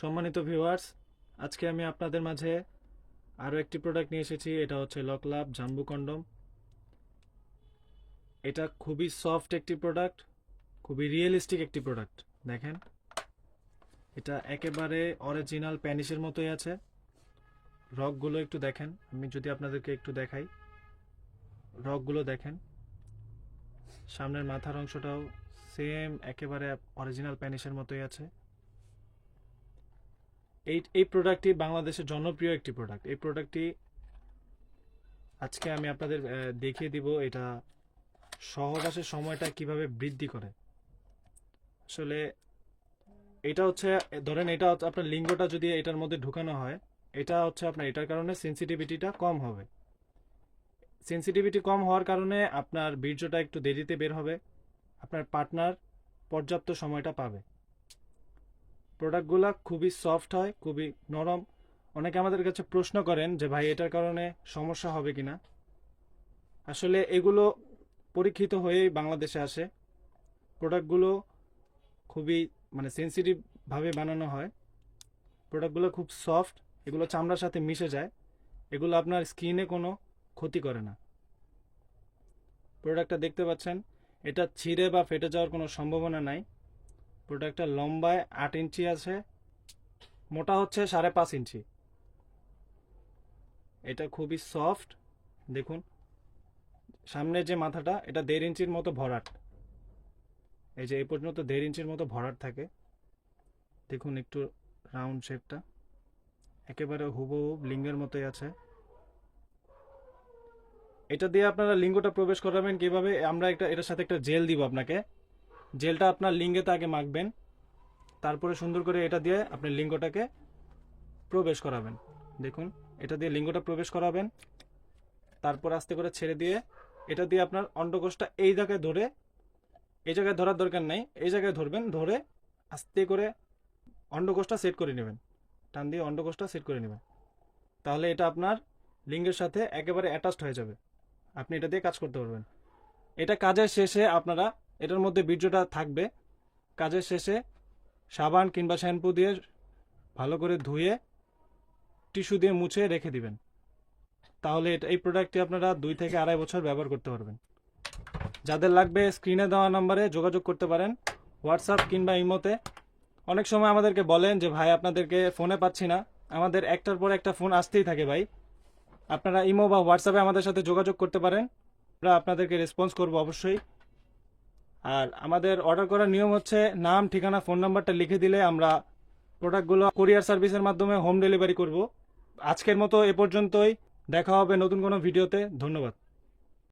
সম্মানিত ভিউয়ার্স আজকে আমি আপনাদের মাঝে আরও একটি প্রোডাক্ট নিয়ে এসেছি, এটা হচ্ছে লকলাভ জাম্বু কন্ডম এটা খুবই সফট একটি প্রোডাক্ট খুবই রিয়েলিস্টিক একটি প্রোডাক্ট দেখেন। এটা একেবারে অরিজিনাল প্যানিসের মতোই আছে। রকগুলো একটু দেখেন, আমি যদি আপনাদেরকে একটু দেখাই। রকগুলো দেখেন। সামনের মাথার অংশটাও সেম একেবারে অরিজিনাল প্যানিসের মতোই আছে। এই এই প্রোডাক্টটি বাংলাদেশের জনপ্রিয় একটি প্রোডাক্ট এই প্রোডাক্টটি আজকে আমি আপনাদের দেখিয়ে দিব এটা সহবাসের সময়টা কীভাবে বৃদ্ধি করে। আসলে এটা হচ্ছে, ধরেন এটা আপনার লিঙ্গটা যদি এটার মধ্যে ঢুকানো হয়, এটা হচ্ছে আপনার, এটার কারণে সেন্সিটিভিটিটা কম হবে। সেন্সিটিভিটি কম হওয়ার কারণে আপনার বীর্যটা একটু দেরিতে বের হবে, আপনার পার্টনার পর্যাপ্ত সময়টা পাবে। প্রোডাক্টগুলো খুবই সফট হয়, খুবই নরম। অনেকে আমাদের কাছে প্রশ্ন করেন যে, ভাই, এটার কারণে সমস্যা হবে কিনা? আসলে এগুলো পরীক্ষিত হয়েই বাংলাদেশে আসে। প্রোডাক্টগুলো খুবই মানে সেন্সিটিভভাবে বানানো হয়। প্রোডাক্টগুলো খুব সফট, এগুলো চামড়ার সাথে মিশে যায়। এগুলো আপনার স্কিনে কোনো ক্ষতি করে না। প্রোডাক্টটা দেখতে পাচ্ছেন, এটা ছিঁড়ে বা ফেটে যাওয়ার কোনো সম্ভাবনা নাই। প্রোডাক্টটা লম্বায় আট ইঞ্চি আছে, মোটা হচ্ছে সাড়ে পাঁচ ইঞ্চি। এটা খুবই সফট, দেখুন। সামনে যে মাথাটা, এটা দেড় ইঞ্চির মতো ভরাট। এই যে এই পর্যন্ত দেড় ইঞ্চির মতো ভরাট থাকে। দেখুন একটু রাউন্ড শেপটা। একেবারে হুবহু লিঙ্গের মতোই আছে। এটা দিয়ে আপনারা লিঙ্গটা প্রবেশ করাবেন কীভাবে? আমরা একটা, এটার সাথে একটা জেল দিব আপনাকে। জেলটা আপনার লিঙ্গেতে আগে মাখবেন, তারপরে সুন্দর করে এটা দিয়ে আপনি লিঙ্গটাকে প্রবেশ করাবেন। দেখুন, এটা দিয়ে লিঙ্গটা প্রবেশ করাবেন, তারপর আস্তে করে ছেড়ে দিয়ে এটা দিয়ে আপনার অন্ডকোষটা এই জায়গায় ধরে, এই জায়গায় ধরার দরকার নাই, এই জায়গায় ধরবেন, ধরে আস্তে করে অন্ডকোষটা সেট করে নেবেন। টান দিয়ে অন্ডকোষটা সেট করে নেবেন। তাহলে এটা আপনার লিঙ্গের সাথে একেবারে অ্যাটাচড হয়ে যাবে। আপনি এটা দিয়ে কাজ করতে পারবেন। এটা কাজের শেষে আপনারা এটার মধ্যে বীর্যটা থাকবে। কাজের শেষে সাবান কিংবা শ্যাম্পু দিয়ে ভালো করে ধুয়ে টিস্যু দিয়ে মুছে রেখে দিবেন। তাহলে এটা এই প্রোডাক্টটি আপনারা দুই থেকে আড়াই বছর ব্যবহার করতে পারবেন। যাদের লাগবে স্ক্রিনে দেওয়া নম্বরে যোগাযোগ করতে পারেন। হোয়াটসঅ্যাপ কিংবা ইমোতে। অনেক সময় আমাদেরকে বলেন যে, ভাই, আপনাদেরকে ফোনে পাচ্ছি না। আমাদের একটার পর একটা ফোন আসতেই থাকে, ভাই। আপনারা ইমো বা হোয়াটসঅ্যাপে আমাদের সাথে যোগাযোগ করতে পারেন। আমরা আপনাদেরকে রেসপন্স করব অবশ্যই। আর আমাদের অর্ডার করার নিয়ম হচ্ছে নাম, ঠিকানা ফোন নাম্বারটা লিখে দিলে আমরা প্রোডাক্টগুলো কুরিয়ার সার্ভিসের মাধ্যমে হোম ডেলিভারি করব। আজকের মতো এ পর্যন্তই। দেখা হবে নতুন কোনো ভিডিওতে ধন্যবাদ।